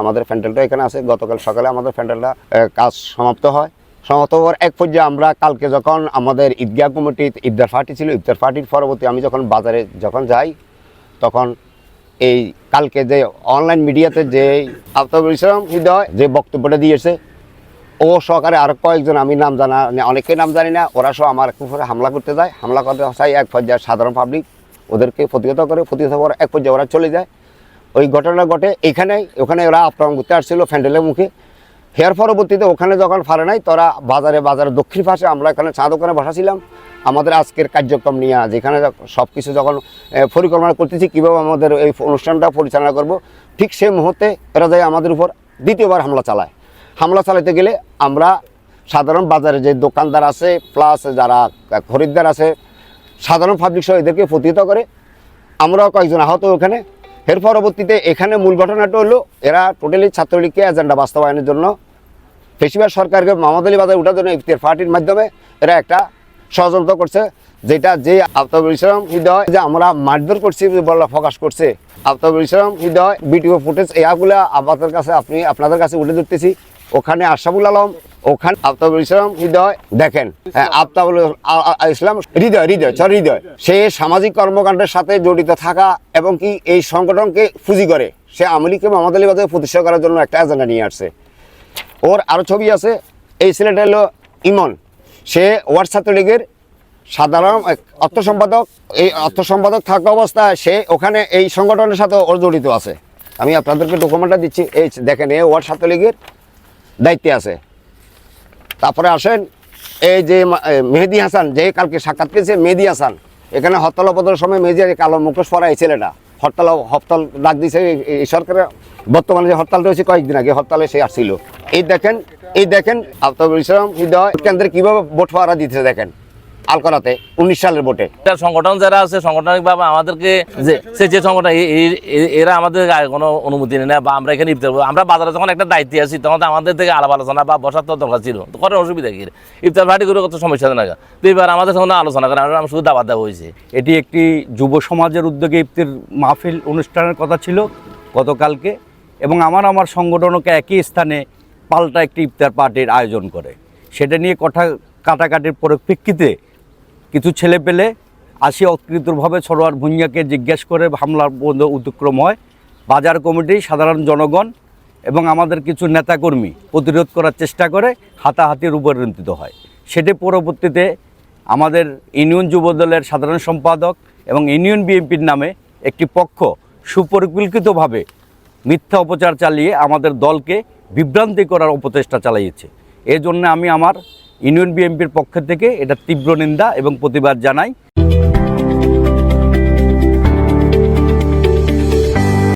আমাদের প্যান্ডেলটা এখানে আছে। গতকাল সকালে আমাদের প্যান্ডেলটা কাজ সমাপ্ত হয়। সমাপ্ত হওয়ার এক পর্যায়ে আমরা কালকে যখন আমাদের ঈদগাহ কমিটি ইফতার পার্টি ছিল ইফতার পার্টির পরবর্তী আমি যখন বাজারে যখন যাই, তখন এই কালকে যে অনলাইন মিডিয়াতে যে আফতাবুল ইসলাম হৃদয় যে বক্তব্যটা দিয়েছে, ও সহকারে আরও কয়েকজন আমি নাম জানা অনেকেই নাম জানি না, ওরা সব আমার উপরে হামলা করতে যায়। হামলা করতে চাই এক পর্যায়ে সাধারণ পাবলিক ওদেরকে প্রতিহত করে, প্রতিহত করার এক পর্যায়ে ওরা চলে যায়। ওই ঘটনা ঘটে এখানে, ওখানে ওরা আক্রমণ করতে আসছিল ফ্যান্ডেলের মুখে। হেয়ার পরবর্তীতে ওখানে যখন ফারে নাই, তোরা বাজারে বাজারে দক্ষিণ পাশে আমরা এখানে চা দোকানে বসাছিলাম। আমাদের আজকের কার্যক্রম নিয়ে যেখানে সব কিছু যখন পরিকল্পনা করতেছি, কীভাবে আমাদের এই অনুষ্ঠানটা পরিচালনা করব, ঠিক সেই মুহূর্তে এরা যায় আমাদের উপর দ্বিতীয়বার হামলা চালায়। হামলা চালাতে গেলে আমরা সাধারণ বাজারে যে দোকানদার আছে প্লাস যারা খরিদ্দার আছে, সাধারণ পাবলিক সহ এদেরকে প্রতিহত করে, আমরাও কয়েকজন আহত ওখানে এর পরবর্তীতে এখানে মূল ঘটনাটা হলো, এরা টোটালি ছাত্রলীগকে এজেন্ডা বাস্তবায়নের জন্য বেশিরভাগ সরকারকে মামাদ আলী বাজার উঠার জন্য ইফতার পার্টির মাধ্যমে এরা একটা ষড়যন্ত্র করছে, যেটা যে আফতাবুল ইসলাম হৃদয় যে আমরা মারধর করছি বলে প্রকাশ করছে। আফতাবুল ইসলাম হৃদয় ভিডিও ফুটেজ এগুলা আপনাদের কাছে, আপনি, আপনাদের কাছে উঠে ধরতেছি। ওখানে আশাফুল আলম ওখানে আফতাবুল ইসলাম হৃদয় দেখেন। হ্যাঁ আফতাবুল ইসলাম হৃদয় হৃদয় সরি হৃদয়। সে সামাজিক কর্মকাণ্ডের সাথে জড়িত থাকা এবং কি এই সংগঠনকে পুঁজি করে, সে আমলিকে মোহাম্মদ আলী বাজারে প্রতিষ্ঠা করার জন্য একটা এজেন্ডা নিয়ে আসছে। ওর আরও ছবি আছে, এই ছেলেটা হলো ইমন। সে ওয়ার্ড ছাত্রলীগের সাধারণ অর্থ সম্পাদক। এই অর্থ সম্পাদক থাকা অবস্থায় সে ওখানে এই সংগঠনের সাথে ওর জড়িত আছে। আমি আপনাদেরকে ডকুমেন্টটা দিচ্ছি। এই দেখেন, এ ওয়ার্ড ছাত্রলীগের দায়িত্বে আছে। তারপরে আসেন এই যে মেহেদি হাসান, যে কালকে সাক্ষাৎ করেছে মেহেদি হাসান। এখানে হরতাল অবতরের সময় মেহেদি কালো মুখোশ পরা এই ছেলেটা। হরতাল হরতাল ডাক দিয়েছে এই- এই সরকারের বর্তমানে যে হরতাল রয়েছে কয়েকদিন আগে, হরতালে সে আসছিল। এই দেখেন এই দেখেন, আফতাবুল ইসলাম হৃদয় কেন্দ্রে কীভাবে ভোট পাওয়ারা দিতে দেখেন। আলকরাতে উনিশ সালের ভোটে। সংগঠন যারা আছে সাংগঠনিক ভাবে আমাদেরকে যে সে যে সংগঠন এরা আমাদের কোনো অনুমতি নেই না বা আমরা এখানে ইফতার আমরা বাজারে যখন একটা দায়িত্বে আছি তখন আমাদের থেকে আলাপ আলোচনা বা বসার তো দরকার ছিল। তো করার অসুবিধা কি? ইফতার পার্টি করে কত সমস্যা না তো এবার আমাদের সঙ্গে আলোচনা করে আমরা শুধু দাবা দেওয়া হয়েছে। এটি একটি যুব সমাজের উদ্যোগে ইফতির মাহফিল অনুষ্ঠানের কথা ছিল গতকালকে এবং আমার আমার সংগঠনকে একই স্থানে পাল্টা একটি ইফতার পার্টির আয়োজন করে। সেটা নিয়ে কথা কাটাকাটির পরিপ্রেক্ষিতে কিছু ছেলে পেলে আসি অকৃতভাবে সরোয়ার ভুঁইয়াকে জিজ্ঞেস করে হামলার উদ্যক্রম হয়। বাজার কমিটি, সাধারণ জনগণ এবং আমাদের কিছু নেতাকর্মী প্রতিরোধ করার চেষ্টা করে হাতাহাতি রূপান্তরিত হয়। সেটি পরবর্তীতে আমাদের ইউনিয়ন যুবদলের সাধারণ সম্পাদক এবং ইউনিয়ন বিএনপির নামে একটি পক্ষ সুপরিকল্পিতভাবে মিথ্যা অপচার চালিয়ে আমাদের দলকে বিভ্রান্তি করার অপচেষ্টা চালিয়েছে। এই জন্য আমি আমার ইউনিয়ন বিএনপির পক্ষ থেকে এটা তীব্র নিন্দা এবং প্রতিবাদ জানাই।